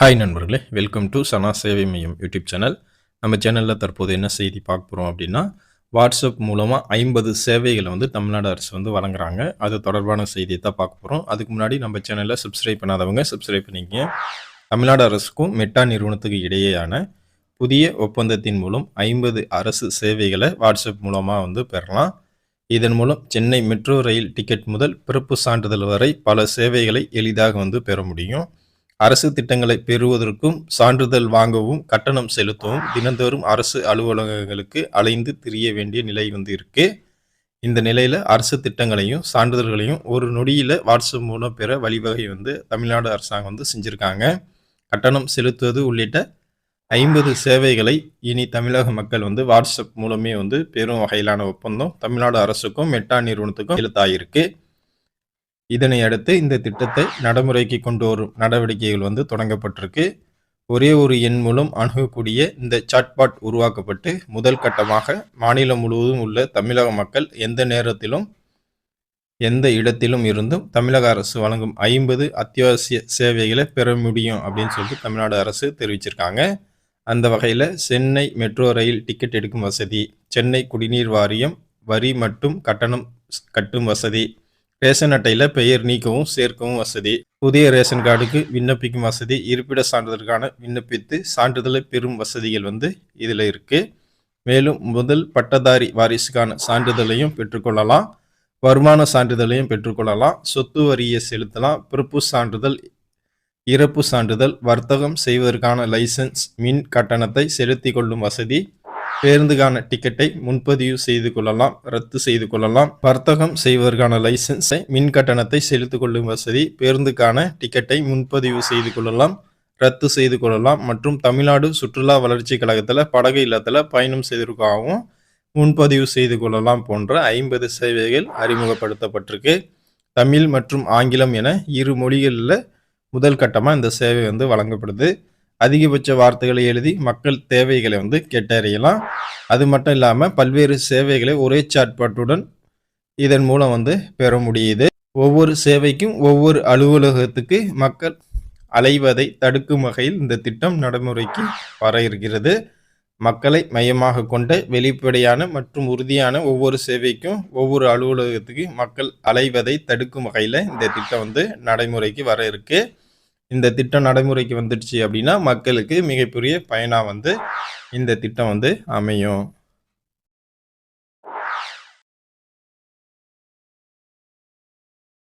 Hi நண்பர்களே. Welcome to சனா சேவை மையம் யூடியூப் சேனல் நம்ம சேனலில் தற்போது என்ன செய்தி பார்க்க போகிறோம் அப்படின்னா வாட்ஸ்அப் மூலமாக ஐம்பது சேவைகளை வந்து தமிழ்நாடு அரசு வந்து வழங்குறாங்க. அது தொடர்பான செய்தியை தான் பார்க்க போகிறோம் அதுக்கு முன்னாடி நம்ம சேனலில் சப்ஸ்கிரைப் பண்ணாதவங்க சப்ஸ்கிரைப் பண்ணிக்கங்க. தமிழ்நாடு அரசுக்கும் மெட்டா நிறுவனத்துக்கு இடையேயான புதிய ஒப்பந்தத்தின் மூலம் ஐம்பது அரசு சேவைகளை வாட்ஸ்அப் மூலமாக வந்து பெறலாம். இதன் மூலம் சென்னை மெட்ரோ ரயில் டிக்கெட் முதல் பிறப்பு சான்றிதழ் வரை பல சேவைகளை எளிதாக வந்து பெற முடியும். அரசு திட்டங்களை பெறுவதற்கும் சான்றிதழ் வாங்கவும் கட்டணம் செலுத்தவும் தினந்தோறும் அரசு அலுவலகங்களுக்கு அலைந்து திரிய வேண்டிய நிலை வந்து இருக்கு. இந்த நிலையில அரசு திட்டங்களையும் சான்றிதழ்களையும் ஒரு நொடியில வாட்ஸ்அப் மூலம் பெற வழிவகை வந்து தமிழ்நாடு அரசாங்கம் வந்து செஞ்சிருக்காங்க. கட்டணம் செலுத்துவது உள்ளிட்ட ஐம்பது சேவைகளை இனி தமிழக மக்கள் வந்து வாட்ஸ்அப் மூலமே வந்து பெரும் வகையிலான ஒப்பந்தம் தமிழ்நாடு அரசுக்கும் மெட்டா நிறுவனத்துக்கும் எழுத்தாயிருக்கு இதனை அடுத்து இந்த திட்டத்தை நடைமுறைக்கு கொண்டு வரும் நடவடிக்கைகள் வந்து தொடங்கப்பட்டிருக்கு. ஒரே ஒரு எண் மூலம் அணுகக்கூடிய இந்த சாட்பாட் உருவாக்கப்பட்டு முதல் கட்டமாக மாநிலம் முழுவதும் உள்ள தமிழக மக்கள் எந்த நேரத்திலும் எந்த இடத்திலும் இருந்தும் தமிழக அரசு வழங்கும் ஐம்பது அத்தியாவசிய சேவைகளை பெற முடியும் அப்படின்னு சொல்லிட்டு தமிழ்நாடு அரசு தெரிவிச்சிருக்காங்க. அந்த வகையில் சென்னை மெட்ரோ ரயில் டிக்கெட் எடுக்கும் வசதி சென்னை குடிநீர் வாரியம் வரி மற்றும் கட்டணம் கட்டும் வசதி ரேஷன் அட்டையில் பெயர் நீக்கவும் சேர்க்கவும் வசதி. புதிய ரேஷன் கார்டுக்கு விண்ணப்பிக்கும் வசதி இருப்பிட சான்றிதழுக்கான விண்ணப்பித்து சான்றிதழை பெறும் வசதிகள் வந்து இதில் இருக்குது மேலும் முதல் பட்டதாரி வாரிசுக்கான சான்றிதழையும் பெற்றுக்கொள்ளலாம். வருமான சான்றிதழையும் பெற்றுக்கொள்ளலாம். சொத்து வரியை செலுத்தலாம். பிறப்பு சான்றிதழ் இறப்பு சான்றிதழ் வர்த்தகம் செய்வதற்கான லைசன்ஸ் மின் கட்டணத்தை செலுத்தி கொள்ளும் வசதி பேருந்துக்கான டிக்கெட்டை முன்பதிவு செய்து கொள்ளலாம் ரத்து செய்து கொள்ளலாம். வர்த்தகம் செய்வதற்கான லைசன்ஸை மின் கட்டணத்தை செலுத்திக் கொள்ளும் வசதி பேருந்துக்கான டிக்கெட்டை முன்பதிவு செய்து கொள்ளலாம் ரத்து செய்து கொள்ளலாம். மற்றும் தமிழ்நாடு சுற்றுலா வளர்ச்சி கழகத்தில் படகு இல்லத்தில் பயணம் செய்திருக்காகவும் முன்பதிவு செய்து கொள்ளலாம் போன்ற ஐம்பது சேவைகள் அறிமுகப்படுத்தப்பட்டிருக்கு. தமிழ் மற்றும் ஆங்கிலம் என இரு மொழிகளில் முதல் கட்டமாக இந்த சேவை வந்து வழங்கப்படுது. அதிகபட்ச வார்த்தைகளை எழுதி மக்கள் தேவைகளை வந்து கேட்டறியலாம். அது மட்டும் இல்லாமல் பல்வேறு சேவைகளை ஒரே சாட்பாட்டுடன் இதன் மூலம் வந்து பெற முடியுது. ஒவ்வொரு சேவைக்கும் ஒவ்வொரு அலுவலகத்துக்கு மக்கள் அலைவதை தடுக்கும் வகையில் இந்த திட்டம் நடைமுறைக்கு வர இருக்கிறது. மக்களை மையமாக கொண்ட வெளிப்படையான மற்றும் உறுதியான ஒவ்வொரு சேவைக்கும் ஒவ்வொரு அலுவலகத்துக்கு மக்கள் அலைவதை தடுக்கும் வகையில் இந்த திட்டம் வந்து நடைமுறைக்கு வர இருக்குது இந்த திட்டம் நடைமுறைக்கு வந்துடுச்சு அப்படின்னா மக்களுக்கு மிகப்பெரிய பயனாக வந்து இந்த திட்டம் வந்து அமையும்.